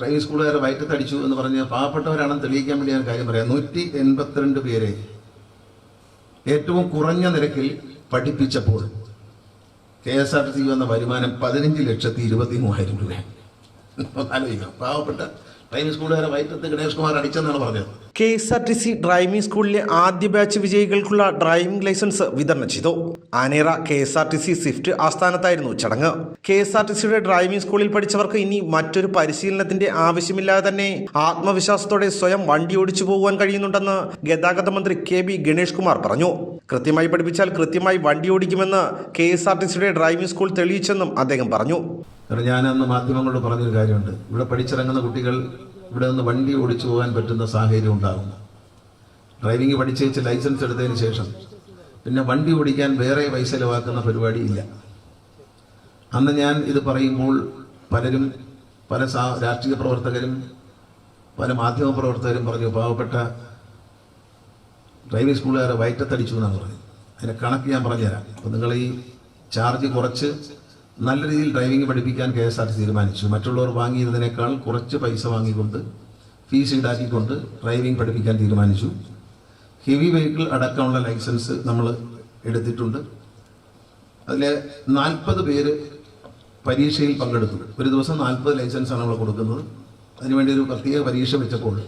Driving സ്കൂളുകാരെ വയറ്റത്തടിച്ചു എന്ന് പറഞ്ഞ് പാവപ്പെട്ടവരാണെന്ന് തെളിയിക്കാൻ വേണ്ടി ഞാൻ കാര്യം പറയാം. നൂറ്റി എൺപത്തിരണ്ട് പേരെ ഏറ്റവും കുറഞ്ഞ നിരക്കിൽ പഠിപ്പിച്ചപ്പോൾ K S R T C വന്ന വരുമാനം പതിനഞ്ച് ലക്ഷത്തി ഇരുപത്തി മൂവായിരം രൂപയാണ് ആലോചിക്കണം പാവപ്പെട്ട പറഞ്ഞത്. K S R T C driving സ്കൂളിലെ ആദ്യ ബാച്ച് വിജയികൾക്കുള്ള ഡ്രൈവിംഗ് ലൈസൻസ് വിതരണം ചെയ്തു. ആനേറ K S R T C swift ആസ്ഥാനത്തായിരുന്നു ചടങ്ങ്. കെ എസ് ആർ ടി സിയുടെ ഡ്രൈവിംഗ് സ്കൂളിൽ പഠിച്ചവർക്ക് ഇനി മറ്റൊരു പരിശീലനത്തിന്റെ ആവശ്യമില്ലാതെ തന്നെ ആത്മവിശ്വാസത്തോടെ സ്വയം വണ്ടി ഓടിച്ചു പോകുവാൻ കഴിയുന്നുണ്ടെന്ന് ഗതാഗത മന്ത്രി കെ ബി ഗണേഷ് കുമാർ പറഞ്ഞു. കൃത്യമായി പഠിപ്പിച്ചാൽ കൃത്യമായി വണ്ടി ഓടിക്കുമെന്ന് കെ എസ് ആർ ടി സിയുടെ ഡ്രൈവിംഗ് സ്കൂൾ തെളിയിച്ചെന്നും അദ്ദേഹം പറഞ്ഞു. കാരണം ഞാൻ അന്ന് മാധ്യമങ്ങളോട് പറഞ്ഞൊരു കാര്യമുണ്ട്. ഇവിടെ പഠിച്ചിറങ്ങുന്ന കുട്ടികൾ ഇവിടെ നിന്ന് വണ്ടി ഓടിച്ചു പോകാൻ പറ്റുന്ന സാഹചര്യം ഉണ്ടാകും. ഡ്രൈവിംഗ് പഠിച്ചു വെച്ച് ലൈസൻസ് എടുത്തതിന് ശേഷം പിന്നെ വണ്ടി ഓടിക്കാൻ വേറെ പൈസ ചിലവാക്കുന്ന പരിപാടി ഇല്ല. അന്ന് ഞാൻ ഇത് പറയുമ്പോൾ പലരും പല സാ രാഷ്ട്രീയ പ്രവർത്തകരും പല മാധ്യമ പ്രവർത്തകരും പറഞ്ഞു പാവപ്പെട്ട ഡ്രൈവിംഗ് സ്കൂളുകാരെ വയറ്റത്തടിച്ചു എന്നാണ് പറഞ്ഞു അതിന്റെ കണക്ക് ഞാൻ പറഞ്ഞുതരാം. അപ്പോൾ നിങ്ങൾ ഈ ചാർജ് കുറച്ച് നല്ല രീതിയിൽ ഡ്രൈവിംഗ് പഠിപ്പിക്കാൻ കെ എസ് ആർ ടി തീരുമാനിച്ചു. മറ്റുള്ളവർ വാങ്ങിയതിനേക്കാൾ കുറച്ച് പൈസ വാങ്ങിക്കൊണ്ട് ഫീസ് ഈടാക്കിക്കൊണ്ട് ഡ്രൈവിംഗ് പഠിപ്പിക്കാൻ തീരുമാനിച്ചു. ഹെവി വെഹിക്കിൾ അടക്കമുള്ള ലൈസൻസ് നമ്മൾ എടുത്തിട്ടുണ്ട്. അതിൽ നാൽപ്പത് പേര് പരീക്ഷയിൽ പങ്കെടുത്തു. ഒരു ദിവസം നാൽപ്പത് ലൈസൻസാണ് നമ്മൾ കൊടുക്കുന്നത്. അതിനുവേണ്ടി ഒരു പ്രത്യേക പരീക്ഷ വെച്ചപ്പോൾ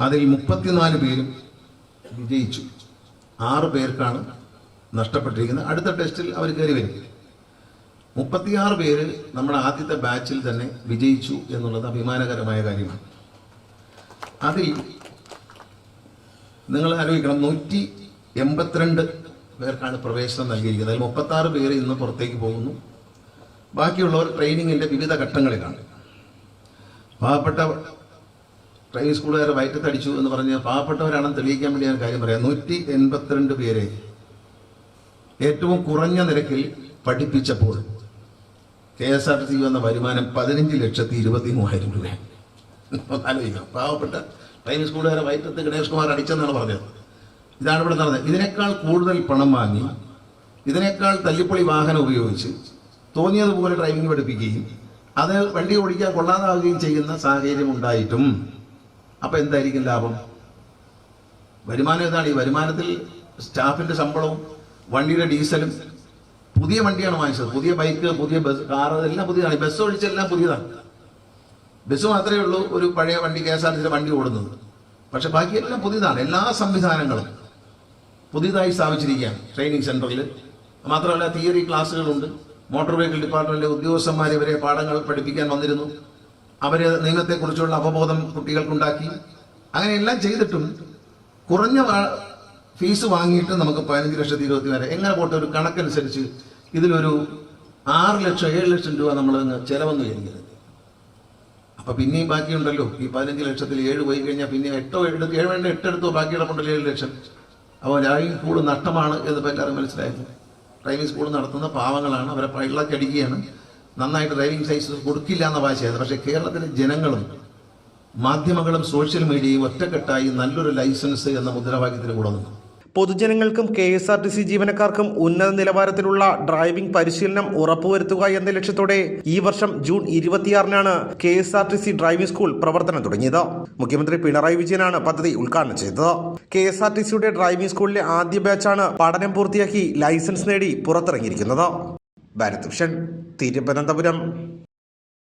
അതിൽ മുപ്പത്തിനാല് പേരും വിജയിച്ചു. ആറ് പേർക്കാണ് നഷ്ടപ്പെട്ടിരിക്കുന്നത്. അടുത്ത ടെസ്റ്റിൽ അവർ കയറി വരും. മുപ്പത്തിയാറ് പേര് നമ്മുടെ ആദ്യത്തെ ബാച്ചിൽ തന്നെ വിജയിച്ചു എന്നുള്ളത് അഭിമാനകരമായ കാര്യമാണ്. അതിൽ നിങ്ങൾ ആലോചിക്കണം നൂറ്റി എൺപത്തിരണ്ട് പേർക്കാണ് പ്രവേശനം നൽകിയിരിക്കുന്നത്. അതിൽ മുപ്പത്തി ആറ് പേര് ഇന്ന് പുറത്തേക്ക് പോകുന്നു. ബാക്കിയുള്ളവർ ട്രെയിനിങ്ങിന്റെ വിവിധ ഘട്ടങ്ങളിലാണ്. പാവപ്പെട്ട ട്രെയിനിങ് സ്കൂളുകാരെ വയറ്റത്തടിച്ചു എന്ന് പറഞ്ഞ് പാവപ്പെട്ടവരാണെന്ന് തെളിയിക്കാൻ വേണ്ടി ഞാൻ കാര്യം പറയാം. നൂറ്റി എൺപത്തിരണ്ട് പേരെ ഏറ്റവും കുറഞ്ഞ നിരക്കിൽ പഠിപ്പിച്ചപ്പോൾ K S R T C വന്ന വരുമാനം പതിനഞ്ച് ലക്ഷത്തി ഇരുപത്തി മൂവായിരം രൂപയാണ്. ആലോചിക്കണം. പാവപ്പെട്ട പ്രൈമറി സ്കൂളുകാരെ വൈറ്റത്ത് ഗണേഷ് കുമാർ അടിച്ചെന്നാണ് പറഞ്ഞത്. ഇതാണ് ഇവിടെ നടന്നത്. ഇതിനേക്കാൾ കൂടുതൽ പണം വാങ്ങി ഇതിനേക്കാൾ തല്ലിപ്പൊളി വാഹനം ഉപയോഗിച്ച് തോന്നിയതുപോലെ ഡ്രൈവിംഗ് പഠിപ്പിക്കുകയും അത് വണ്ടി ഓടിക്കാൻ കൊള്ളാതാവുകയും ചെയ്യുന്ന സാഹചര്യം ഉണ്ടായിട്ടും. അപ്പം എന്തായിരിക്കും ലാഭം? വരുമാനം ഇതാണ് ഈ വരുമാനത്തിൽ സ്റ്റാഫിന്റെ ശമ്പളവും വണ്ടിയുടെ ഡീസലും പുതിയ വണ്ടിയാണ് വാങ്ങിച്ചത്. പുതിയ ബൈക്ക് പുതിയ ബസ് കാർ എല്ലാം പുതിയതാണ്. ബസ് ഒഴിച്ചെല്ലാം പുതിയതാണ്. ബസ് മാത്രമേ ഉള്ളൂ ഒരു പഴയ വണ്ടി കെ എസ് ആർ ടി വണ്ടി ഓടുന്നത്. പക്ഷെ ബാക്കിയെല്ലാം പുതിയതാണ്. എല്ലാ സംവിധാനങ്ങളും പുതിയതായി സ്ഥാപിച്ചിരിക്കുകയാണ് ട്രെയിനിങ് സെന്ററിൽ മാത്രമല്ല തിയറി ക്ലാസ്സുകളുണ്ട്. മോട്ടോർ വെഹിക്കിൾ ഡിപ്പാർട്ട്മെന്റിലെ ഉദ്യോഗസ്ഥന്മാർ ഇവരെ പാഠങ്ങൾ പഠിപ്പിക്കാൻ വന്നിരുന്നു. അവർ നിയമത്തെക്കുറിച്ചുള്ള അവബോധം കുട്ടികൾക്കുണ്ടാക്കി. അങ്ങനെയെല്ലാം ചെയ്തിട്ടും കുറഞ്ഞ ഫീസ് വാങ്ങിയിട്ട് നമുക്ക് പതിനഞ്ച് ലക്ഷത്തി ഇരുപത്തി വരെ എങ്ങനെ പോട്ടെ ഒരു കണക്കനുസരിച്ച് ഇതിലൊരു ആറ് ലക്ഷം ഏഴ് ലക്ഷം രൂപ നമ്മൾ ചെലവെന്ന് വിചാരിക്കരുത്. അപ്പൊ പിന്നെയും ബാക്കിയുണ്ടല്ലോ. ഈ പതിനഞ്ച് ലക്ഷത്തിൽ ഏഴ് പോയി കഴിഞ്ഞാൽ പിന്നെ എട്ടോ എടുത്ത് ഏഴ് വേണ്ട എട്ടെടുത്തോ ബാക്കി കിടപ്പുണ്ടല്ലോ ഏഴ് ലക്ഷം. അപ്പോൾ ഡ്രൈവിംഗ് സ്കൂൾ നഷ്ടമാണ് എന്ന് എല്ലാവരും മനസ്സിലായത് ഡ്രൈവിംഗ് സ്കൂൾ നടത്തുന്ന പാവങ്ങളാണ് അവരെ പള്ളക്കടിക്കുകയാണ് നന്നായിട്ട് ഡ്രൈവിംഗ് സൈസ് കൊടുക്കില്ല എന്ന വാശിയായത് പക്ഷേ കേരളത്തിലെ ജനങ്ങളും മാധ്യമങ്ങളും സോഷ്യൽ മീഡിയയും ഒറ്റക്കെട്ടായി നല്ലൊരു ലൈസൻസ് എന്ന മുദ്രാവാക്യത്തിന് കൂടെ നിന്നു പൊതുജനങ്ങൾക്കും K S R T C ജീവനക്കാർക്കും ഉന്നത നിലവാരത്തിലുള്ള ഡ്രൈവിംഗ് പരിശീലനം ഉറപ്പുവരുത്തുക എന്ന ലക്ഷ്യത്തോടെ ഈ വർഷം June ഇരുപത്തിയാറിനാണ് K S R T C driving school പ്രവർത്തനം തുടങ്ങിയത്. മുഖ്യമന്ത്രി പിണറായി വിജയനാണ് പദ്ധതി ഉദ്ഘാടനം ചെയ്തത്. കെ എസ് ആർ ടി സിയുടെ ഡ്രൈവിംഗ് സ്കൂളിലെ ആദ്യ ബാച്ചാണ് പഠനം പൂർത്തിയാക്കി ലൈസൻസ് നേടി പുറത്തിറങ്ങിയിരിക്കുന്നത്. ഭാരത് ഭൂഷൺ തിരുവനന്തപുരം.